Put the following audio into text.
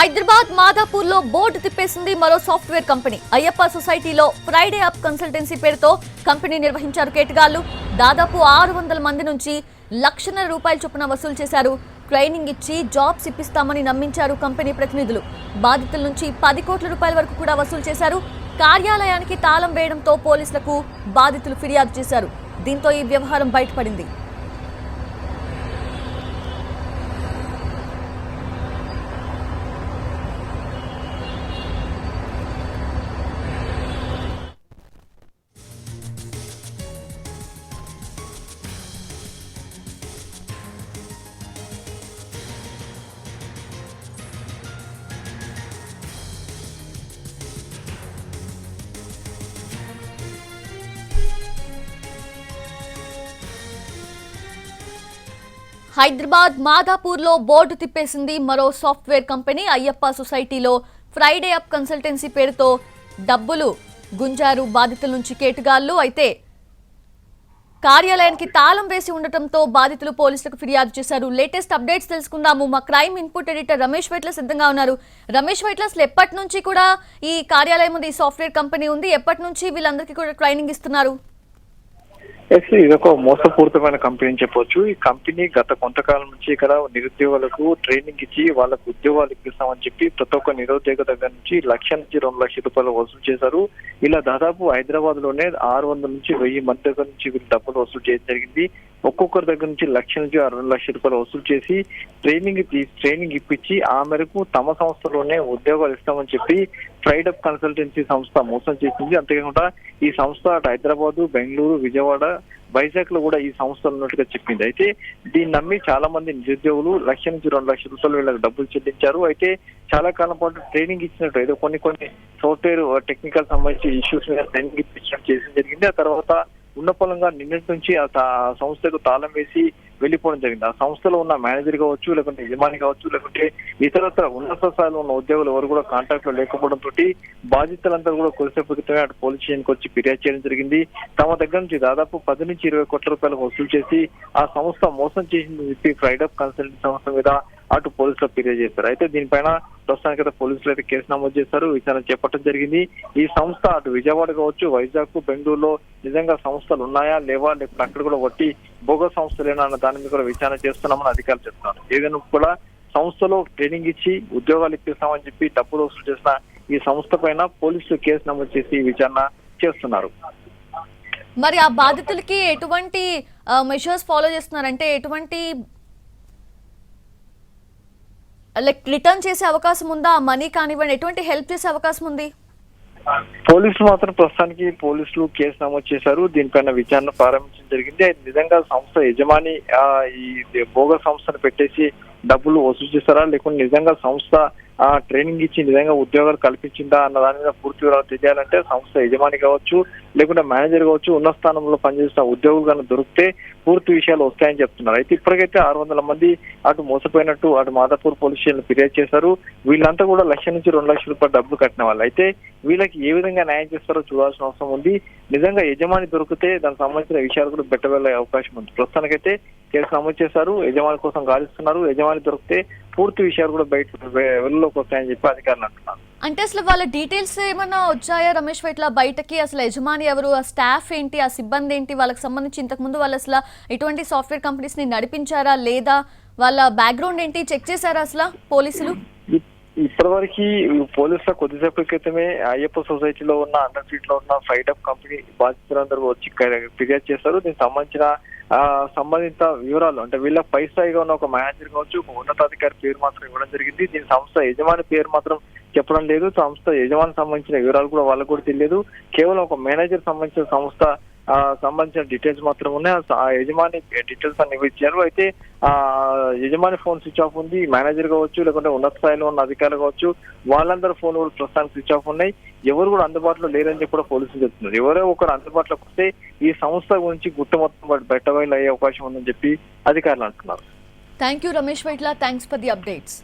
Hyderabad మాదాపూర్లో board తిప్పేసింది మరో software company. Ayyappa సొసైటీలో Friday up consultancy పేరుతో కంపెనీ నిర్వహించారు కేటగాళ్ళు. దాదాపు ఆరు వందల మంది నుంచి లక్షన్నర రూపాయల చొప్పున వసూలు చేశారు. ట్రైనింగ్ ఇచ్చి జాబ్స్ ఇప్పిస్తామని నమ్మించారు కంపెనీ ప్రతినిధులు. బాధితుల నుంచి పది కోట్ల రూపాయల వరకు కూడా వసూలు చేశారు. కార్యాలయానికి తాళం వేయడంతో పోలీసులకు బాధితులు ఫిర్యాదు చేశారు. దీంతో ఈ వ్యవహారం బయటపడింది. హైదరాబాద్ మాదాపూర్లో బోర్డు తిప్పేసింది మరో సాఫ్ట్వేర్ కంపెనీ అయ్యప్ప సొసైటీలో ఫ్రైడే అప్ కన్సల్టెన్సీ పేరుతో డబ్బులు గుంజారు బాధితుల నుంచి కేటుగాళ్ళు అయితే కార్యాలయానికి తాళం వేసి ఉండటంతో బాధితులు పోలీసులకు ఫిర్యాదు చేశారు. లేటెస్ట్ అప్డేట్స్ తెలుసుకుందాము. మా crime input editor Ramesh Vaitla సిద్ధంగా ఉన్నారు. రమేష్ వైట్ల అసలు ఎప్పటి నుంచి కూడా ఈ కార్యాలయం ఉంది ఈ సాఫ్ట్వేర్ కంపెనీ ఉంది? ఎప్పటి నుంచి వీళ్ళందరికీ కూడా ట్రైనింగ్ ఇస్తున్నారు? యాక్చువల్లీ ఇది ఒక మోసపూరితమైన కంపెనీ అని చెప్పొచ్చు. ఈ కంపెనీ గత కొంతకాలం నుంచి ఇక్కడ నిరుద్యోగులకు ట్రైనింగ్ ఇచ్చి వాళ్ళకు ఉద్యోగాలు ఇప్పిస్తామని చెప్పి ప్రతి ఒక్క నిరుద్యోగ దగ్గర నుంచి లక్ష నుంచి రెండు లక్షల రూపాయలు వసూలు చేశారు. ఇలా దాదాపు హైదరాబాద్లోనే ఆరు వందల నుంచి వెయ్యి మంది దగ్గర నుంచి వీళ్ళు డబ్బులు వసూలు చేయడం జరిగింది. ఒక్కొక్కరి దగ్గర నుంచి లక్ష నుంచి ఆరు రెండు లక్షల రూపాయలు వసూలు చేసి ట్రైనింగ్ ట్రైనింగ్ ఇప్పించి ఆ మేరకు తమ సంస్థలోనే ఉద్యోగాలు ఇస్తామని చెప్పి ఫ్రైడప్ కన్సల్టెన్సీ సంస్థ మోసం చేసింది. అంతేకాకుండా ఈ సంస్థ అటు హైదరాబాద్ బెంగళూరు విజయవాడ వైజాగ్లో కూడా ఈ సంస్థ ఉన్నట్టుగా చెప్పింది. అయితే దీన్ని నమ్మి చాలా మంది నిరుద్యోగులు లక్ష నుంచి రెండు లక్షల రూపాయలు వీళ్ళకి డబ్బులు చెల్లించారు. అయితే చాలా కాలం పాటు ట్రైనింగ్ ఇచ్చినట్టు ఏదో కొన్ని కొన్ని సాఫ్ట్వేర్ టెక్నికల్ సంబంధించి ఇష్యూస్ మీద ట్రైనింగ్ ఇప్పించడం చేసిన జరిగింది. ఆ తర్వాత ఉన్న పొలంగా నిన్నటి నుంచి ఆ తా- ఆ సంస్థకు తాళం వేసి వెళ్ళిపోవడం జరిగింది. ఆ సంస్థలో ఉన్న మేనేజర్ కావచ్చు లేకుంటే యజమాని కావచ్చు లేకుంటే ఇతరత్ర ఉన్నత స్థాయిలో ఉన్న ఉద్యోగులు ఎవరు కూడా కాంటాక్ట్లో లేకపోవడం తోటి బాధితులంతా కూడా కొలిసేపు క్రితమే అటు పోలీస్ స్టేషన్కి వచ్చి ఫిర్యాదు చేయడం జరిగింది. తమ దగ్గర నుంచి దాదాపు పది నుంచి ఇరవై కోట్ల రూపాయలు వసూలు చేసి ఆ సంస్థ మోసం చేసింది చెప్పి ఫ్రైడప్ కన్సల్టెంట్ సంస్థ మీద అటు పోలీసులు ఫిర్యాదు చేశారు. అయితే దీనిపైన ప్రస్తుతానికి అయితే పోలీసులు అయితే కేసు నమోదు చేశారు. విచారణ చేపట్టడం జరిగింది. ఈ సంస్థ అటు విజయవాడ కావచ్చు వైజాగ్ బెంగళూరులో నిజంగా సంస్థలు ఉన్నాయా లేవా లేకపోతే అక్కడ కూడా వట్టి భోగ సంస్థలేనా అన్న దాని మీద కూడా విచారణ చేస్తున్నామని అధికారులు చెప్తున్నారు. ఏదైనా కూడా సంస్థలో ట్రైనింగ్ ఇచ్చి ఉద్యోగాలు ఇప్పిస్తామని చెప్పి డబ్బులు వసూలు చేసిన ఈ సంస్థ పైన పోలీసులు కేసు నమోదు చేసి విచారణ చేస్తున్నారు. మరి ఆ బాధితులకి ఎటువంటి మెషర్స్ ఫాలో చేస్తున్నారంటే ఎటువంటి లైక్ రిటర్న్ చేసే అవకాశం ఉందా? ఆ మనీ కానివ్వండి ఎటువంటి హెల్ప్ చేసే అవకాశం ఉంది? పోలీసులు మాత్రం ప్రస్తుతానికి పోలీసులు కేసు నమోదు చేశారు. దీనిపైన విచారణ ప్రారంభించడం జరిగింది. నిజంగా సంస్థ యజమాని ఈ భోగ సంస్థను పెట్టేసి డబ్బులు వసూలు చేస్తారా? లేకుంటే నిజంగా సంస్థ ట్రైనింగ్ ఇచ్చి నిజంగా ఉద్యోగాలు కల్పించిందా అన్న దాని మీద పూర్తి వివరాలు తెలియాలంటే సంస్థ యజమాని కావచ్చు లేకుంటే మేనేజర్ కావచ్చు ఉన్న స్థానంలో పనిచేస్తున్న ఉద్యోగులు కానీ దొరికితే పూర్తి విషయాలు వస్తాయని చెప్తున్నారు. అయితే ఇప్పటికైతే ఆరు వందల మంది అటు మోసపోయినట్టు అటు మాదాపూర్ పోలీస్ స్టేషన్ ఫిర్యాదు చేశారు. వీళ్ళంతా కూడా లక్ష నుంచి రెండు లక్షల రూపాయలు డబ్బులు కట్టిన వాళ్ళు. అయితే వీళ్ళకి ఏ విధంగా న్యాయం చేస్తారో చూడాల్సిన అవసరం ఉంది. నిజంగా యజమాని దొరికితే దానికి సంబంధించిన విషయాలు కూడా పెట్టవెళ్ళే అవకాశం ఉంది. ప్రస్తుతానికైతే కేసు నమోదు చేశారు యజమాని కోసం గాలిస్తున్నారు. యజమాని దొరికితే పూర్తి విషయాలు కూడా బయట వెలుగులోకి వస్తాయని చెప్పి అధికారులు అంటున్నారు. అంటే అసలు వాళ్ళ డీటెయిల్స్ ఏమన్నా వచ్చాయా రమేష్? వైట్ల బయటకి అసలు యజమాని ఎవరు ఆ స్టాఫ్ ఏంటి ఆ సిబ్బంది ఏంటి? వాళ్ళకి సంబంధించి ఇంతకుముందు వాళ్ళు అసలు ఎటువంటి సాఫ్ట్వేర్ కంపెనీస్ని నడిపించారా లేదా? వాళ్ళ బ్యాక్గ్రౌండ్ ఏంటి? చెక్ చేశారా అసలు పోలీసులు? ఇప్పటివరకు పోలీసుల కొద్దిసేపు క్రితమే అయ్యప్ప సొసైటీలో ఉన్న అండర్ స్ట్రీట్లో ఉన్న ఫైట్ అప్ కంపెనీ బాధితులందరూ వచ్చి ఫిర్యాదు చేస్తారు. దీనికి సంబంధించిన సంబంధిత వివరాలు అంటే వీళ్ళ పై స్థాయిగా ఉన్న ఒక మేనేజర్ కావచ్చు ఒక ఉన్నతాధికారి పేరు మాత్రం ఇవ్వడం జరిగింది. దీని సంస్థ యజమాని పేరు మాత్రం చెప్పడం లేదు. సంస్థ యజమాని సంబంధించిన వివరాలు కూడా వాళ్ళకు కూడా తెలియదు. కేవలం ఒక మేనేజర్ సంబంధించిన సంస్థ సంబంధించిన డీటెయిల్స్ మాత్రం ఉన్నాయి. ఆ యజమాని డీటెయిల్స్ అన్ని ఇచ్చారు. అయితే ఆ యజమాని ఫోన్ స్విచ్ ఆఫ్ ఉంది. మేనేజర్ కావచ్చు లేకుంటే ఉన్నత స్థాయిలో ఉన్న అధికారులు కావచ్చు వాళ్ళందరూ ఫోన్ కూడా ప్రస్తుతానికి స్విచ్ ఆఫ్ ఉన్నాయి. ఎవరు కూడా అందుబాటులో లేరని చెప్పి కూడా పోలీసులు చెప్తున్నారు. ఎవరో ఒకరు అందుబాటులోకి వస్తే ఈ సంస్థ గురించి గుట్ట మొత్తం బయట అయ్యే అవకాశం ఉందని చెప్పి అధికారులు అంటున్నారు. Thank you Ramesh Vaitla thanks for the updates